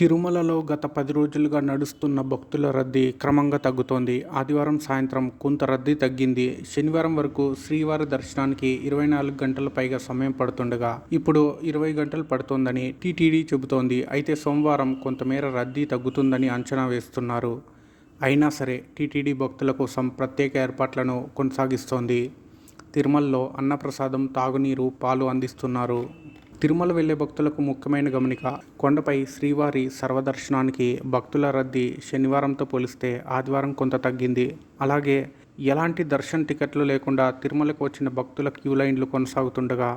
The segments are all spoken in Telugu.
తిరుమలలో గత పది రోజులుగా నడుస్తున్న భక్తుల రద్దీ క్రమంగా తగ్గుతోంది. ఆదివారం సాయంత్రం కొంత రద్దీ తగ్గింది. శనివారం వరకు శ్రీవారి దర్శనానికి ఇరవై నాలుగు గంటల పైగా సమయం పడుతుండగా ఇప్పుడు ఇరవై గంటలు పడుతోందని టీటీడీ చెబుతోంది. అయితే సోమవారం కొంతమేర రద్దీ తగ్గుతుందని అంచనా వేస్తున్నారు. అయినా సరే టీటీడీ భక్తుల కోసం ప్రత్యేక ఏర్పాట్లను కొనసాగిస్తోంది. తిరుమలలో అన్నప్రసాదం తాగునీరు పాలు అందిస్తున్నారు. తిరుమల వెళ్ళే భక్తులకు ముఖ్యమైన గమనిక కొండపై శ్రీవారి సర్వదర్శనానికి భక్తుల రద్దీ శనివారంతో పోలిస్తే ఆదివారం కొంత తగ్గింది. అలాగే ఎలాంటి దర్శన్ టికెట్లు లేకుండా తిరుమలకు వచ్చిన భక్తుల క్యూ లైన్లు కొనసాగుతుండగా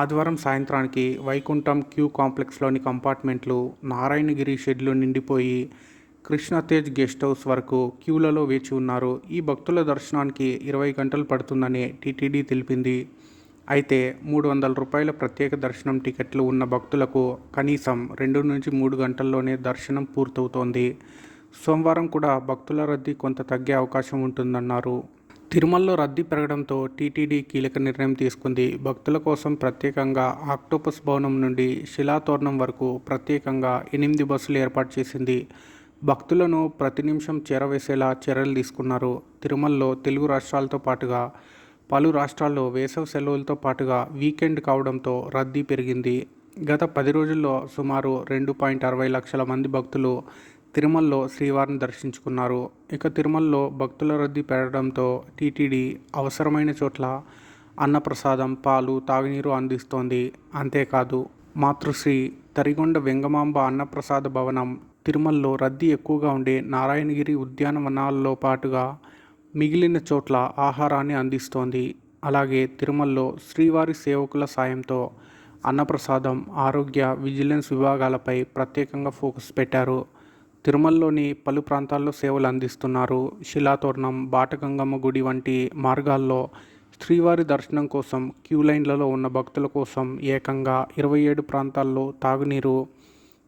ఆదివారం సాయంత్రానికి వైకుంఠం క్యూ కాంప్లెక్స్లోని కంపార్ట్మెంట్లు నారాయణగిరి షెడ్లు నిండిపోయి కృష్ణతేజ్ గెస్ట్ హౌస్ వరకు క్యూలలో వేచి ఉన్నారు. ఈ భక్తుల దర్శనానికి ఇరవై గంటలు పడుతుందని టీటీడీ తెలిపింది. అయితే మూడు వందల రూపాయల ప్రత్యేక దర్శనం టికెట్లు ఉన్న భక్తులకు కనీసం రెండు నుంచి మూడు గంటల్లోనే దర్శనం పూర్తవుతోంది. సోమవారం కూడా భక్తుల రద్దీ కొంత తగ్గే అవకాశం ఉంటుందన్నారు. తిరుమలలో రద్దీ పెరగడంతో టీటీడీ కీలక నిర్ణయం తీసుకుంది. భక్తుల కోసం ప్రత్యేకంగా ఆక్టోపస్ భవనం నుండి శిలాతోరణం వరకు ప్రత్యేకంగా ఎనిమిది బస్సులు ఏర్పాటు చేసింది. భక్తులను ప్రతి నిమిషం చేరవేసేలా చర్యలు తీసుకున్నారు. తిరుమలలో తెలుగు రాష్ట్రాలతో పాటుగా పలు రాష్ట్రాల్లో వేసవి సెలవులతో పాటుగా వీకెండ్ కావడంతో రద్దీ పెరిగింది. గత పది రోజుల్లో సుమారు రెండు పాయింట్ అరవై లక్షల మంది భక్తులు తిరుమలలో శ్రీవారిని దర్శించుకున్నారు. ఇక తిరుమలలో భక్తుల రద్దీ పెరగడంతో టీటీడీ అవసరమైన చోట్ల అన్నప్రసాదం పాలు తాగునీరు అందిస్తోంది. అంతేకాదు మాతృశ్రీ తరిగొండ వెంగమాంబ అన్నప్రసాద భవనం తిరుమలలో రద్దీ ఎక్కువగా ఉండే నారాయణగిరి ఉద్యానవనాల్లో పాటుగా మిగిలిన చోట్ల ఆహారాన్ని అందిస్తోంది. అలాగే తిరుమలలో శ్రీవారి సేవకుల సాయంతో అన్నప్రసాదం ఆరోగ్య విజిలెన్స్ విభాగాలపై ప్రత్యేకంగా ఫోకస్ పెట్టారు. తిరుమలలోని పలు ప్రాంతాల్లో సేవలు అందిస్తున్నారు. శిలాతోరణం బాటగంగమ్మ గుడి వంటి మార్గాల్లో శ్రీవారి దర్శనం కోసం క్యూ లైన్లలో ఉన్న భక్తుల కోసం ఏకంగా ఇరవై ఏడు ప్రాంతాల్లో తాగునీరు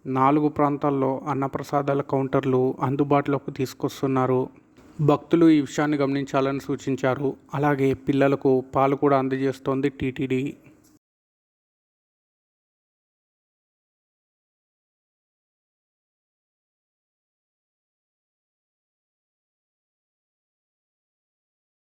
నాలుగు ప్రాంతాల్లో అన్నప్రసాదాల కౌంటర్లు అందుబాటులోకి తీసుకొస్తున్నారు. భక్తులు ఈ విషయాన్ని గమనించాలని సూచించారు. అలాగే పిల్లలకు పాలు కూడా అందజేస్తోంది టీటీడీ.